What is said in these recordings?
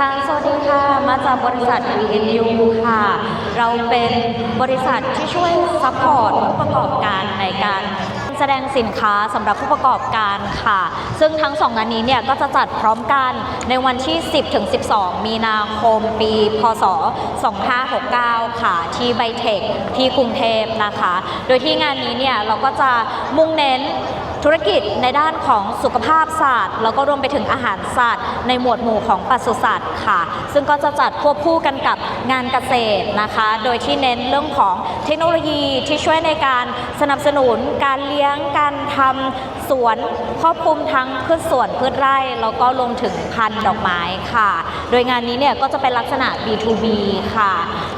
ค่ะ สวัสดีค่ะ มาจากบริษัท VNU ค่ะ เราเป็นบริษัทที่ช่วยซัพพอร์ตผู้ประกอบการในการแสดงสินค้าสำหรับผู้ประกอบการค่ะ ซึ่งทั้งสองงานนี้เนี่ยก็จะจัดพร้อมกันในวันที่ 10ถึง12 มีนาคมปี พศ 2569 ค่ะ ที่ไบเทคที่กรุงเทพนะคะ โดยที่งานนี้เนี่ยเราก็จะมุ่งเน้น ธุรกิจในด้านของสุขภาพศาสตร์ แล้วก็รวมไปถึงอาหารศาสตร์ ในหมวดหมู่ของปศุสัตว์ค่ะ ซึ่งก็จะจัดควบคู่กันกับงานเกษตรนะคะ โดยที่เน้นเรื่องของเทคโนโลยีที่ช่วยในการสนับสนุนการเลี้ยงการทำสวนครอบคลุมทั้งพืชสวนพืชไร่ แล้วก็รวมถึงพันธุ์ดอกไม้ค่ะ โดยงานนี้เนี่ยก็จะเป็นลักษณะ B2B ค่ะ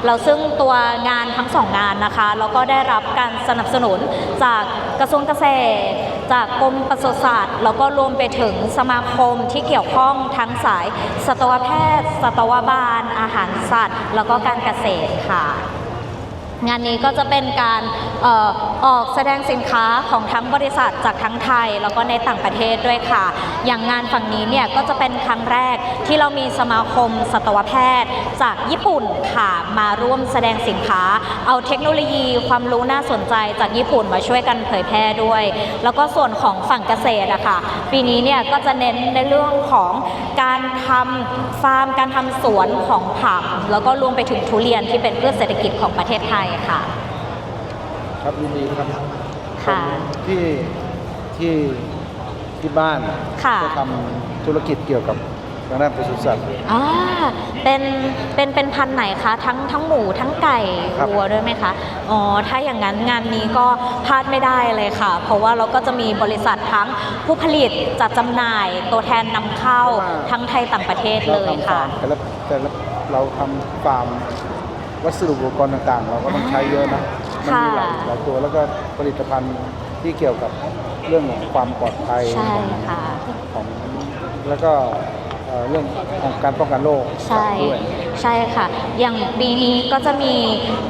แล้วซึ่งตัวงานทั้งสองงานนะคะเราก็ได้รับการสนับสนุนจากกระทรวงเกษตร จากกรมปศุสัตว์แล้วก็รวมไปถึงสมาคมที่เกี่ยวข้องทั้งสายสัตวแพทย์ สัตวบาล อาหารสัตว์ แล้วก็การเกษตรค่ะ งานนี้ก็จะเป็นการ ออออกแสดงสินค้าของทั้งบริษัทจากทั้งไทย แล้วก็ในต่างประเทศด้วยค่ะ อย่างงานฝั่งนี้เนี่ยก็จะเป็นครั้งแรกที่เรามีสมาคมสัตวแพทย์ จากญี่ปุ่นค่ะมาร่วมแสดงสินค้า เอาเทคโนโลยีความรู้น่าสนใจจากญี่ปุ่นมาช่วยกันเผยแพร่ด้วย แล้วก็ส่วนของฝั่งเกษตรอะค่ะปีนี้เนี่ยก็จะเน้นในเรื่องของการทำฟาร์มการทำสวนของผักแล้วก็รวมไปถึงทุเรียนที่เป็นพืชเศรษฐกิจของประเทศไทยค่ะ ครับยินดีครับค่ะ ผมที่ที่ที่บ้านค่ะ ก็ทำธุรกิจเกี่ยวกับทางด้านปศุสัตว์ อ่าเป็นเป็นเป็นพันธุ์ไหนคะ ทั้งทั้งหมูทั้งไก่ครับ วัวด้วยไหมคะอ๋อถ้าอย่างนั้นงานนี้ก็พลาดไม่ได้เลยค่ะ เพราะว่าเราก็จะมีบริษัททั้งผู้ผลิตจัดจำหน่าย ตัวแทนนำเข้าทั้งไทยต่างประเทศเราเลยทำค่ะฟาร์มแต่ละแต่ละเราทำฟาร์มวัสดุอุปกรณ์ต่างๆ เราก็ต้องใช้เยอะนะ มัมีหลายค่ะหลายตัวแล้วก็ผลิตภัณฑ์ที่เกี่ยวกับเรื่องของความปลอดภัยใช่ค่ะของแล้วก็เอ่อเรื่องของการป้องกันโรคใช่ด้วยใช่ค่ะ อย่างปีนี้ก็จะมี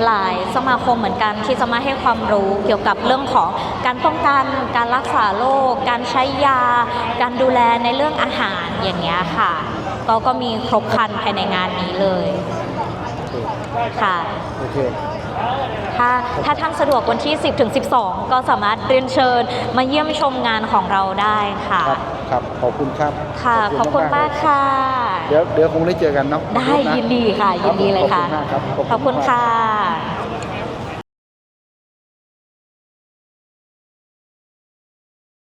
หลายสมาคมเหมือนกันที่จะมาให้ความรู้เกี่ยวกับเรื่องของการป้องกันการรักษาโรคการใช้ยา การดูแลในเรื่องอาหารอย่างเงี้ยค่ะ ก็ก็มีครบครันภายในงานนี้เลยโอ เคค่ะ โอเค ถ้าถ้าท่านสะดวกวันที่ 10ถึง12 ก็สามารถเรียนเชิญมาเยี่ยมชมงานของเราได้ค่ะ ครับครับขอบคุณครับค่ะ ขอบคุณมากค่ะเดี๋ยวเดี๋ยวคงได้เจอกันเนาะได้ยินดีค่ะ ยินดีเลยค่ะ ขอบคุณมากครับขอบคุณมากค่ะ